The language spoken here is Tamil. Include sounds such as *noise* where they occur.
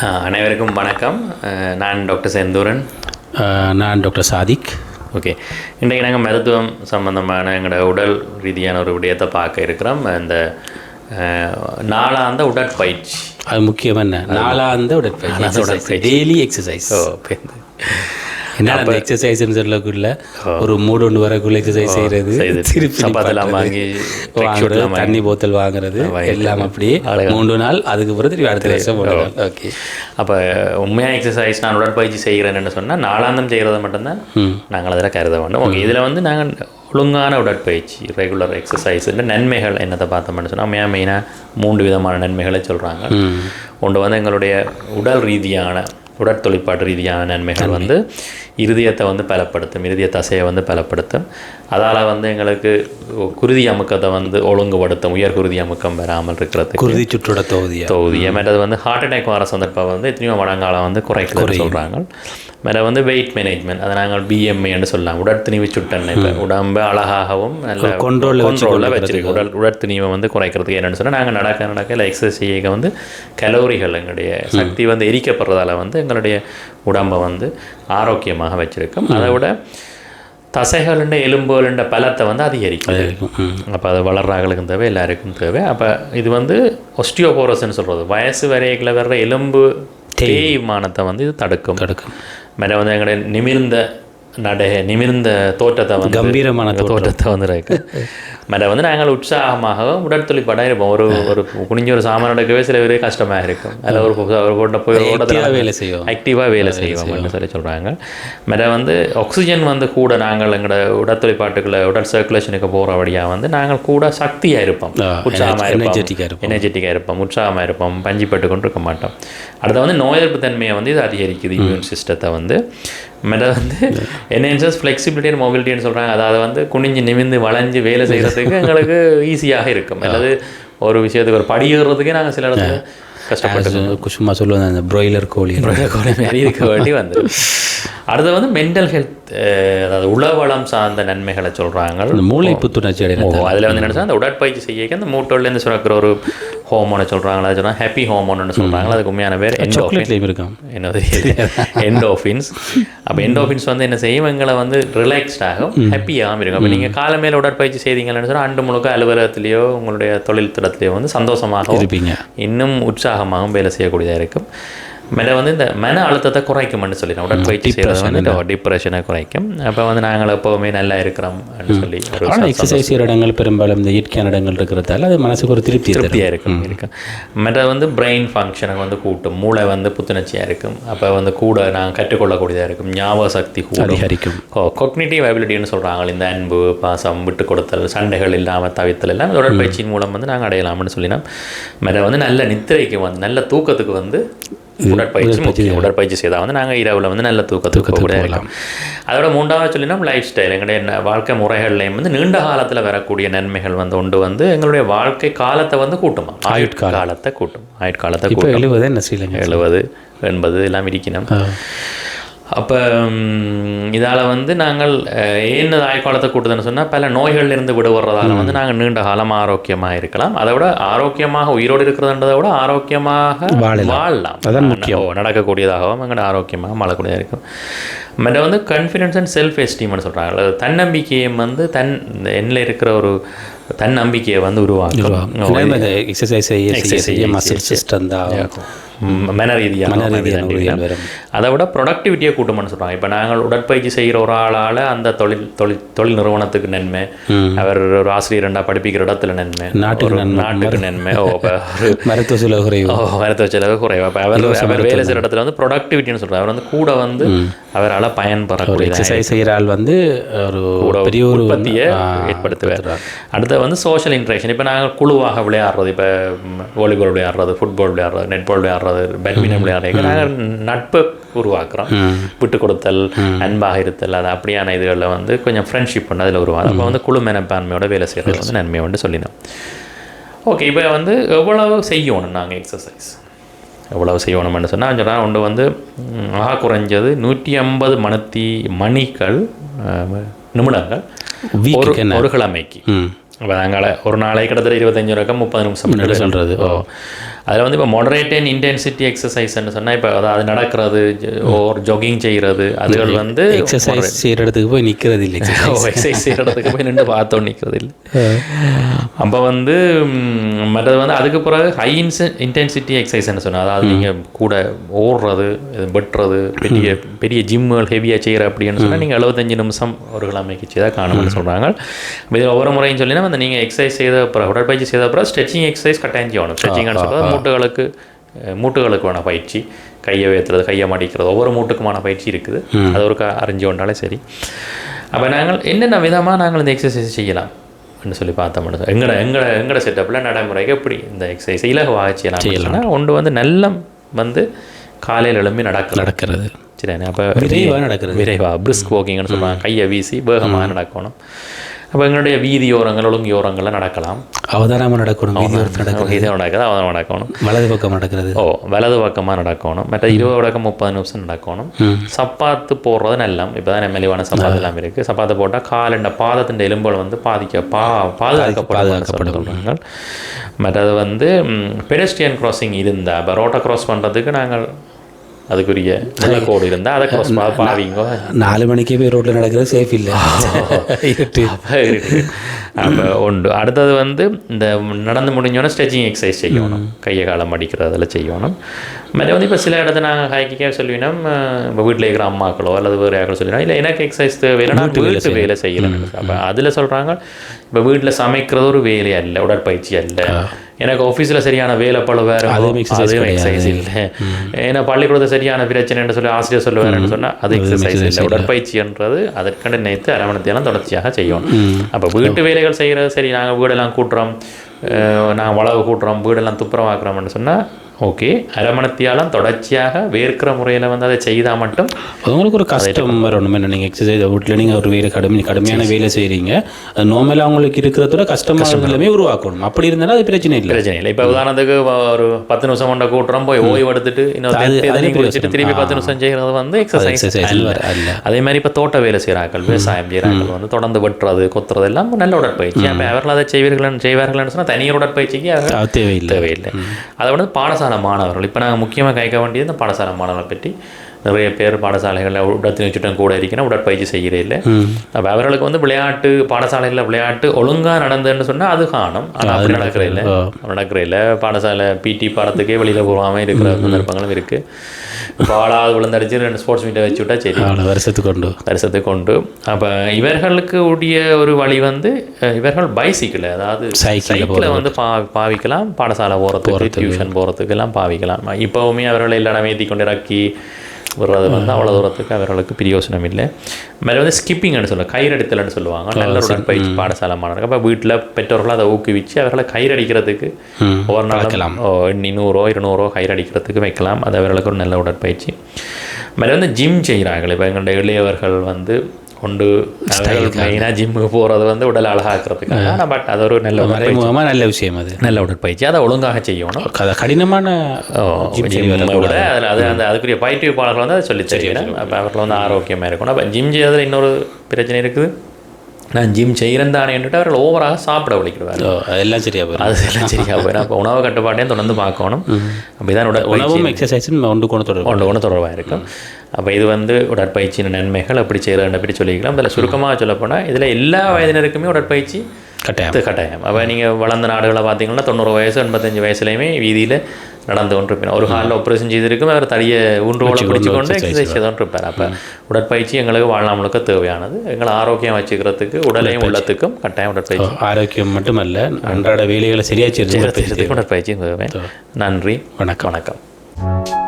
அனைவருக்கும் வணக்கம். நான் டாக்டர் செந்தூரன். நான் டாக்டர் சாதிக். ஓகே. இன்றைக்கு நாங்கள் மருத்துவம் சம்பந்தமான எங்களோட உடல் ரீதியான ஒரு விடயத்தை பார்க்க இருக்கிறோம். இந்த நாளாந்த உடற்பயிற்சி. அது முக்கியம் என்ன? நாலாந்த உடற்பயிற்சி. டெய்லி எக்ஸசைஸ் ஓ என்ன அந்த எக்ஸசைஸ்னு சொல்லக்குள்ள ஒரு மூடு ஒன்று வரக்குள்ள எக்ஸசைஸ் செய்யறது செய்து, திருப்பி *laughs* வாங்கி, தண்ணி போத்தல் வாங்குறது எல்லாம் அப்படியே. மூன்று நாள் அதுக்கு பிறகு திருப்பி அடுத்த வருஷம் ஓகே அப்போ உண்மையாக எக்ஸசைஸ் நான் உடற்பயிற்சி செய்கிறேன்னு சொன்னால் நாளாந்தம் செய்கிறத மட்டும்தான். நாங்கள் அதில் கருத வேண்டும். ஓகே இதில் வந்து நாங்கள் ஒழுங்கான உடற்பயிற்சி ரெகுலர் எக்ஸசைஸில் நன்மைகள் என்னத்தை பார்த்தோம்னு சொன்னால் மெயினாக மெயினாக மூன்று விதமான நன்மைகளை சொல்கிறாங்க ஒன்று வந்து எங்களுடைய உடல் ரீதியான உடற்தொழிற்பாட்டு ரீதியான நன்மைகள் வந்து இருதயத்தை வந்து பலப்படுத்தும் இருதய தசையை வந்து பலப்படுத்தும். அதால் வந்து எங்களுக்கு குருதி அமுக்கத்தை வந்து ஒழுங்குபடுத்தும் உயர் குருதி அமுக்கம் வராமல் இருக்கிறதுக்கு குருதி சுற்றுட தொகுதியா? தொகுதி. மற்றது வந்து ஹார்ட் அட்டாக் வர சந்தர்ப்பம் வந்து எத்தனையோ மடங்காலம் வந்து குறைக்கிறது சொல்கிறாங்க மேலே வந்து வெயிட் மேனேஜ்மெண்ட் அதை நாங்கள் பிஎம்ஏன்னு சொல்லலாம். உடற்திணிவு சுட்டெண்ணை இப்போ உடம்பு அழகாகவும் நல்ல control ல கண்ட்ரோலில் வச்சிருக்கு உடல் உடற்திணிவை வந்து குறைக்கிறதுக்கு என்னென்னு சொன்னால் நாங்கள் நடக்க நடக்க இல்லை எக்ஸசைஸ் வந்து கலோரிகள் எங்களுடைய சக்தி வந்து எரிக்கப்படுறதால வந்து எங்களுடைய உடம்பை வந்து ஆரோக்கியமாக வச்சிருக்கும். அதை விட தசைகளுண்ட எலும்புகளுண்ட பலத்தை வந்து அதிகரிக்கும். அப்போ அது வளர்றாங்களுக்கும் தேவை எல்லாருக்கும் தேவை. அப்போ இது வந்து ஒஸ்டியோபோரஸ்ன்னு சொல்கிறது வயசு வரைகளை வர்ற எலும்பு தேய்மானத்தை வந்து இது தடுக்கும். தடுக்கும். மேலே வந்து எங்களுடைய நிமிர்ந்த நடை நிமிர்ந்த தோற்றத்தை வந்து கம்பீரமான தோற்றத்தை வந்து *laughs* மேலே வந்து நாங்கள் உற்சாகமாக உடற்தொழிப்பாடாக இருப்போம் ஒரு ஒரு குனிஞ்ச ஒரு சாமான் நடக்கவே சில பேர் கஷ்டமாக இருக்கும் அதில் ஒரு ஒரு ஓட்ட போய் ஓட்டத்தில் வேலை செய்யும் ஆக்டிவாக வேலை செய்வோம்னு சொல்லி சொல்கிறாங்க மேலே வந்து ஆக்சிஜன் வந்து கூட நாங்கள் எங்களோட உடற்தொழிற்பாட்டுக்குள்ள உடல் சர்க்குலேஷனுக்கு போகிற வழியாக வந்து நாங்கள் கூட சக்தியாக இருப்போம். உற்சாகமாக இருப்போம். எனர்ஜெட்டிக்காக இருப்போம். உற்சாகமாக இருப்போம். பஞ்சிப்பட்டு கொண்டு இருக்க மாட்டோம். அடுத்து வந்து நோய் எதிர்ப்பு தன்மையை வந்து இது அதிகரிக்குது இம்யூன் சிஸ்டத்தை வந்து. மேலே வந்து என்ஹென்சஸ் ஃப்ளெக்சிபிலிட்டி அண்ட் மொபிலிட்டின்னு சொல்கிறாங்க அதாவது வந்து குனிஞ்சு நிமிந்து வளைஞ்சு வேலை செய்கிறதுக்கு எங்களுக்கு ஈஸியாக இருக்கும். அல்லது ஒரு விஷயத்துக்கு ஒரு படி ஏறுறதுக்கே நாங்கள் சில இடத்துல கஷ்டப்பட்டு சும்மா சொல்லுவாங்க அந்த ப்ராய்லர் கோழி. கோழி மாதிரி இருக்க வேண்டி வந்துடும் அடுத்து வந்து மென்டல் ஹெல்த் அதாவது உளவளம் சார்ந்த நன்மைகளை சொல்கிறாங்க மூளை புத்துணர்ச்சி அடையில ஓ அதில் வந்து என்ன அந்த உடற்பயிற்சி செய்ய அந்த மூட்டோலேருந்து சுரக்கிற ஒரு ஹோமோனை சொல்கிறாங்களா சொன்னால் ஹாப்பி ஹோமோன்னு சொல்கிறாங்களா அதுக்கு உண்மையான பேர் சாக்லேட்லேயும் இருக்கான் என்ன தெரியல எண்டோஃபின்ஸ் அப்போ எண்டோஃபின்ஸ் வந்து என்ன செய்யும்? எங்களை வந்து ரிலாக்ஸ்டாகும் ஹாப்பியாகவும் இருக்கும் அப்போ நீங்கள் காலை மேல உடற்பயிற்சி செய்தீங்கன்னு சொன்னால் அண்டு முழுக்க அலுவலகத்திலேயோ உங்களுடைய தொழில் திடத்திலேயோ வந்து சந்தோஷமாக இருப்பீங்க. இன்னும் உற்சாகமாகவும் வேலை செய்யக்கூடியதாக இருக்கும். மேலே வந்து இந்த மன அழுத்தத்தை குறைக்கும்னு சொல்லிடுறோம் உடற்பயிற்சி செய்கிறது வந்து டிப்ரெஷனை குறைக்கும். அப்போ வந்து நாங்கள் எப்போவுமே நல்லா இருக்கிறோம் சொல்லி ஆனால் எக்ஸசைஸ் இடங்கள் பெரும்பாலும் இந்த இயற்கையான இடங்கள் இருக்கிறதால அது மனசுக்கு ஒரு திருப்தி திருப்தியாக இருக்கும் இருக்கும். மற்ற வந்து பிரெயின் ஃபங்க்ஷனை வந்து கூட்டும். மூளை வந்து புத்துணர்ச்சியாக இருக்கும். அப்போ வந்து கூட நாங்கள் கற்றுக்கொள்ளக்கூடியதாக இருக்கும். ஞாபக சக்தி அதிகரிக்கும். கொக்னிட்டிவ் அபிலிட்டின்னு சொல்கிறாங்க இந்த அன்பு பாசம் விட்டு கொடுத்தல் சண்டைகள் இல்லாமல் தவிர்த்தல் எல்லாம் உடற்பயிற்சியின் மூலம் வந்து நாங்கள் அடையலாம்னு சொல்லினா மற்ற வந்து நல்ல நித்திரைக்கு வந்து நல்ல தூக்கத்துக்கு வந்து உடற்பயிற்சி முக்கியம். உடற்பயிற்சி செய்தால் வந்து நாங்கள் இரவில் வந்து நல்ல தூக்கத்துக்கு கூட இருக்கலாம் அதோட மூன்றாவது சொல்லினா லைஃப் ஸ்டைல் எங்களுடைய வாழ்க்கை முறைகள்லையும் வந்து நீண்ட காலத்தில் வரக்கூடிய நன்மைகள் வந்து உண்டு வந்து எங்களுடைய வாழ்க்கை காலத்தை வந்து கூட்டுமா? ஆயுட்காலத்தை கூட்டும். ஆயுட்காலத்தை கூட்டும். எழுபது என்ன ஸ்ரீலங்கா? எழுபது எண்பது எல்லாம் இருக்கணும். அப்போ இதால் வந்து நாங்கள் இது ஆயுட்காலத்தை கூட்டுதுன்னு சொன்னால் பல நோய்கள்ல இருந்து விடுபடுறதால வந்து நாங்கள் நீண்ட காலம் ஆரோக்கியமாக இருக்கலாம். அதை விட ஆரோக்கியமாக உயிரோடு இருக்கிறதுன்றதை விட ஆரோக்கியமாக வாழலாம். அதான் முக்கியம். நடக்கக்கூடியதாகவும் எங்களோட ஆரோக்கியமாக வாழக்கூடியதாக இருக்கும். மற்ற வந்து கான்ஃபிடென்ஸ் அண்ட் செல்ஃப் எஸ்டீம்னு சொல்கிறாங்க தன்னம்பிக்கையும் வந்து தன் இந்த எண்ணில் இருக்கிற ஒரு தன்னம்பிக்கையை வந்து உருவாக்கும். எக்ஸசைஸ் செய்ய மசில் சிஸ்டம் தான் மன ரீதியாக அதை விட ப்ரொடக்டிவிட்டியை கூட்டணும்னு சொல்கிறாங்க இப்போ நாங்கள் உடற்பயிற்சி செய்கிற ஒரு ஆளால் அந்த தொழில் தொழில் தொழில் நிறுவனத்துக்கு நன்மை. அவர் ஒரு ஆசிரியர் ரெண்டா படிப்பிக்கிற இடத்துல நன்மை. நாட்டுக்கு. நாட்டுக்கு நன்மை. ஓ *laughs* மருத்துவ செலவு குறைவு. ஓ மருத்துவ செலவு குறைவு. அப்போ அவர் அவர் வேலை செய்கிற இடத்துல வந்து ப்ரொடக்டிவிட்டின்னு சொல்கிறார் அவர் வந்து கூட வந்து அவரால் பயன்பெறக்கூடிய எக்ஸசைஸ் செய்கிற ஆள் வந்து ஒரு பெரிய ஒரு உற்பத்தியை ஏற்படுத்துவார். அடுத்து வந்து சோஷியல் இன்ட்ராக்ஷன் இப்போ நாங்கள் குழுவாக விளையாடுறது இப்போ வாலிபால் விளையாடுறது ஃபுட்பால் விளையாடுறது நெட்பால் விளையாடுறது பேட்மிண்டன் விளையாடுறது நாங்கள் நட்பை உருவாக்குறோம். விட்டு கொடுத்தல் அன்பாக இருத்தல் அது அப்படியான இதுகளில் வந்து கொஞ்சம் ஃப்ரெண்ட்ஷிப் பண்ண அதில் உருவாகும். அப்போ வந்து குழு மனப்பான்மையோட வேலை செய்கிறது வந்து நன்மை வந்து சொல்லினோம். ஓகே இப்போ வந்து எவ்வளவு செய்யணும் நாங்கள் எக்ஸசைஸ் எவ்வளவு செய்யணும்னு சொன்னால் சொன்னால் ஒன்று வந்து ஆக குறைஞ்சது நூற்றி ஐம்பது மணித்தி மணிகள் அஹ், நிமிடங்கள் ஒரு ஒரு கிழமைக்கு. அப்போ நாங்கள் ஒரு நாளைக்கு கிட்டத்தட்ட இருபத்தஞ்சு ரூபாய்க்கு முப்பது நிமிஷம் முன்னாடி சொல்றது. ஓ. அதில் வந்து இப்போ மாடரேட் அண்ட் இன்டென்சிட்டி எக்ஸசைஸ்ன்னு சொன்னால் இப்போ அதாவது நடக்கிறது ஒரு ஜாகிங் செய்கிறது அதுகள் வந்து எக்ஸசைஸ் செய்கிற இடத்துக்கு போய் நிற்கிறது இல்லை. *laughs* எக்ஸசைஸ் செய்கிறதுக்கு போய் நின்று பார்த்தோம் நிற்கிறது இல்லை. அப்போ வந்து மற்றது வந்து அதுக்கு பிறகு ஹை இன்ச இன்டென்சிட்டி எக்ஸசைஸ்னு சொன்னால் அதாவது நீங்கள் கூட ஓடுறது வெட்டுறது பெரிய பெரிய ஜிம்முகள் ஹெவியாக செய்கிற அப்படின்னு சொன்னால் நீங்கள் எழுபத்தஞ்சு நிமிஷம் ஒரு கிழமைக்கு செய்தால் காணும்னு சொல்கிறாங்க இதில் ஒவ்வொரு முறையும் சொல்லினா வந்து நீங்கள் எக்ஸசைஸ் செய்த அப்புறம் உடற்பயிற்சி செய்த அப்புறம் ஸ்ட்ரெச்சிங் எக்ஸசைஸ் கட்டாயம் செய்யணும். ஸ்ட்ரெச்சிங்னு சொல்கிறது மூட்டுகளுக்கு மூட்டுகளுக்கான பயிற்சி. கையை உயர்த்துறது கையை மடிக்கிறது ஒவ்வொரு மூட்டுக்குமான பயிற்சி இருக்குது. அது ஒரு அறிஞ்சு கொண்டாலே சரி. அப்போ நாங்கள் என்னென்ன விதமாக நாங்கள் இந்த எக்ஸசைஸ் செய்யலாம் சொல்லி பார்த்தோம் மட்டும் எங்கட எங்கட எங்கட செட்டப்பில் நடைமுறைக்கு எப்படி இந்த எக்ஸசைஸ் இலகுவாக செய்யலாம் செய்யலாம். ஒன்று வந்து நல்லம் வந்து காலையில் எழும்பி நடக்கலாம் நடக்கிறது. சரிண்ணே அப்போ விரைவா நடக்கிறது. விரைவா பிரிஸ்க் வாக்கிங்னு சொல்லுவாங்க. கையை வீசி வேகமாக நடக்கணும். அப்போ எங்களுடைய வீதியோரங்கள் ஒழுங்கியோரங்களில் நடக்கலாம். அவதானமாக நடக்கணும் நடக்கிறது நடக்குது? அவன் நடக்கணும். வலது பக்கம் நடக்கிறது. ஓ வலது பக்கமாக நடக்கணும். மற்ற இருபது வடக்கம் முப்பது நிமிஷம் நடக்கணும். சப்பாத்து போடுறது நல்லம். இப்போ தான் மெலிவான சப்பாத்து எல்லாம் இருக்குது சப்பாத்து போட்டால் கால் பாதத்தின் எலும்புகள் வந்து பாதிக்க பா பாதுகாக்கப்படும் மற்றது வந்து பெடஸ்ட்ரியன் கிராசிங் இருந்தால் இப்போ ரோட்டை கிராஸ் பண்ணுறதுக்கு நாங்கள் அதுக்குரிய கோடு இருந்தால் அதை கிராஸ் பாவிங்கோ? நாலு மணிக்கே போய் ரோட்டில் நடக்கிறது சேஃப் இல்லை. அப்போ உண்டு. அடுத்தது வந்து இந்த நடந்து முடிஞ்சோன்னே ஸ்ட்ரெச்சிங் எக்ஸசைஸ் செய்யணும். கையை காலம் அடிக்கிறது அதில் செய்யணும். மற்ற வந்து இப்போ சில இடத்துல நாங்கள் ஹைக்கிக்கே சொல்லினோம் இப்போ வீட்டில் இருக்கிற அம்மாக்களோ அல்லது வேறு யாருக்கோ சொல்லினோம் இல்லை எனக்கு எக்ஸசைஸ் தேவையில்லை. நான் வீட்டு வேலை செய்யணும். அப்போ அதில் சொல்கிறாங்க இப்போ வீட்டில் சமைக்கிறது ஒரு வேலை அல்ல உடற்பயிற்சி அல்ல எனக்கு ஆஃபீஸில் சரியான வேலை பழு வேறு அதுவும் எக்ஸசைஸ் இல்லை. ஏன்னா பள்ளிக்கூடத்தில் சரியான பிரச்சனைன்னு சொல்லி ஆசிரியர் சொல்லுவாருன்னு சொன்னால் அது எக்ஸசைஸ் இல்லை. உடற்பயிற்சின்றது அதற்கண்டு நினைத்து அரை மணி நேரம் தொடர்ச்சியாக செய்யணும். அப்போ வீட்டு வேலைகள் செய்கிறது சரி நாங்கள் வீடெல்லாம் கூட்டுறோம் நாங்கள் வளவு கூட்டுறோம் வீடெல்லாம் துப்புரவாக்குறோம்னு சொன்னால் ஓகே. அரை மணத்தியாலம் தொடர்ச்சியாக வேர்க்கிற முறையில் வந்து அதை செய்தால் மட்டும் உங்களுக்கு ஒரு கஷ்டம் வரணும் என்ன நீங்கள் எக்ஸசைஸ் வீட்டில் நீங்கள் ஒரு வேலை கடுமை கடுமையான வேலை செய்கிறீங்க அது நார்மலாக உங்களுக்கு இருக்கிறதோட கஷ்டமான நிலைமை உருவாக்கணும். அப்படி இருந்தாலும் அது பிரச்சனை இல்லை. பிரச்சனை இல்லை. இப்போ உதாரணத்துக்கு ஒரு பத்து நிமிஷம் கொண்ட கூட்டுறோம் போய் ஓய்வு எடுத்துட்டு இன்னொரு திருப்பி பத்து நிமிஷம் செய்கிறது வந்து எக்ஸசைஸ். அதே மாதிரி இப்போ தோட்ட வேலை செய்கிறார்கள் விவசாயம் செய்கிறார்கள் வந்து தொடர்ந்து வெட்டுறது கொத்துறது எல்லாம் நல்ல உடற்பயிற்சி. அவர்கள் அதை செய்வீர்கள் செய்வார்கள்னு சொன்னால் தனியார் உடற்பயிற்சிக்கு தேவையில்லை. தேவையில்லை. அதை வந்து பாடசாலை மாணவர்கள். இப்போ நாங்கள் முக்கியமாக கைக்க வேண்டியது இந்த பாடசாலை மாணவர்களை பற்றி நிறைய பேர் பாடசாலைகளில் உடத்தின் சுட்டம் கூட இருக்கணும் உடற்பயிற்சி செய்கிறே இல்லை. அப்போ அவர்களுக்கு வந்து விளையாட்டு பாடசாலையில் விளையாட்டு ஒழுங்காக நடந்ததுன்னு சொன்னால் அது காணும் ஆனால் அப்படி நடக்கிற இல்லை. நடக்கிற இல்லை. பாடசாலை பிடி பாடத்துக்கே வெளியில் போகாமல் இருக்கிற சந்தர்ப்பங்களும் இருக்குது பாலாவது விழுந்தடிச்சு ரெண்டு ஸ்போர்ட்ஸ் மீட்டை வச்சு விட்டா சரி. வருஷத்துக்கு கொண்டு. வருஷத்தை கொண்டு. அப்போ இவர்களுக்கு உடைய ஒரு வழி வந்து இவர்கள் பைசிக்கிள் அதாவது சைக்கிளை வந்து பா பாவிக்கலாம். பாடசாலை போகிறதுக்கு டியூஷன் போகிறதுக்கு எல்லாம் பாவிக்கலாம். இப்போவுமே அவர்களை எல்லாம் ஏற்றி கொண்டு இறக்கி விடுறது வந்து அவ்வளோ தூரத்துக்கு அவர்களுக்கு பிரயோசனம் இல்லை மேலே வந்து ஸ்கிப்பிங்னு சொல்லுவாங்க கயிறடித்தல்னு சொல்லுவாங்க. நல்ல ஒரு உடற்பயிற்சி பாடசாலை மாணவர்கள் அப்போ வீட்டில் பெற்றோர்கள் அதை ஊக்குவிச்சு அவர்களை கயிறடிக்கிறதுக்கு நாளும் ஓ, நூறோ இருநூறோ கயிறடிக்கிறதுக்கு வைக்கலாம். அது அவர்களுக்கு ஒரு நல்ல உடற்பயிற்சி. மேலே வந்து ஜிம் செய்கிறார்கள் இப்போ எங்களுடைய இளையவர்கள் வந்து கொண்டு மெயினாக ஜிம்முக்கு போகிறது வந்து உடல் அழகாக்கிறதுக்காக ஆனால் பட் அது ஒரு நல்ல மறைமுகமாக நல்ல விஷயம் அது நல்ல உடற்பயிற்சி அதை ஒழுங்காக செய்யணும் க- கடினமான விட அதில் அது அந்த அதுக்குரிய பயிற்றுவிப்பாளர்கள் வந்து அதை சொல்லி தருகிறேன் அப்போ அவர்கள் வந்து ஆரோக்கியமாக இருக்கணும் அப்போ ஜிம் செய்யறதுல இன்னொரு பிரச்சனை இருக்குது நான் ஜிம் செய்கிறேன் தானேன்னுட்டு அவர்கள் ஓவராக சாப்பிட விളിக்கிறார் ஓ, அதெல்லாம் சரியா போயிடும் அது எல்லாம் சரியாக போயிடும் அப்போ உணவு கட்டுப்பாட்டையும் தொடர்ந்து பார்க்கணும் அப்படிதான் உடற்பயிற்சி உணவும் எக்ஸசைஸும் ஒன்று கொண்டு தொடரும் ஒன்று ஒன்று தொடர்பாக இருக்கும் அப்போ இது வந்து உடற்பயிற்சியின் நன்மைகள் எப்படி செய்கிறதுன்னு பற்றி சொல்லிக்கலாம் அதில் சுருக்கமாக சொல்லப்போனால் இதில் எல்லா வயதினருக்குமே உடற்பயிற்சி கட்டாயம். கட்டாயம். அப்போ நீங்கள் வளர்ந்த நாடுகளை பார்த்தீங்கன்னா தொண்ணூறு வயசு எண்பத்தஞ்சு வயசுலையுமே வீதியில் நடந்து கொண்டிருப்பேன் ஒரு காலில் ஆப்ரேஷன் செய்திருக்கும் அவர் தடியை ஊன்றோட பிடிச்சு கொண்டு எக்ஸசைஸ் செய்து அப்போ உடற்பயிற்சி எங்களுக்கு வாழ்நாள் முழுக்க தேவையானது. எங்களை ஆரோக்கியம் வச்சுக்கிறதுக்கு உடலையும் உள்ளத்துக்கும் கட்டாயம் உடற்பயிற்சி. ஆரோக்கியம் மட்டுமல்ல அன்றாட வேலைகளை சரியா செய்யறது உடற்பயிற்சி தேவை. நன்றி. வணக்கம். வணக்கம்.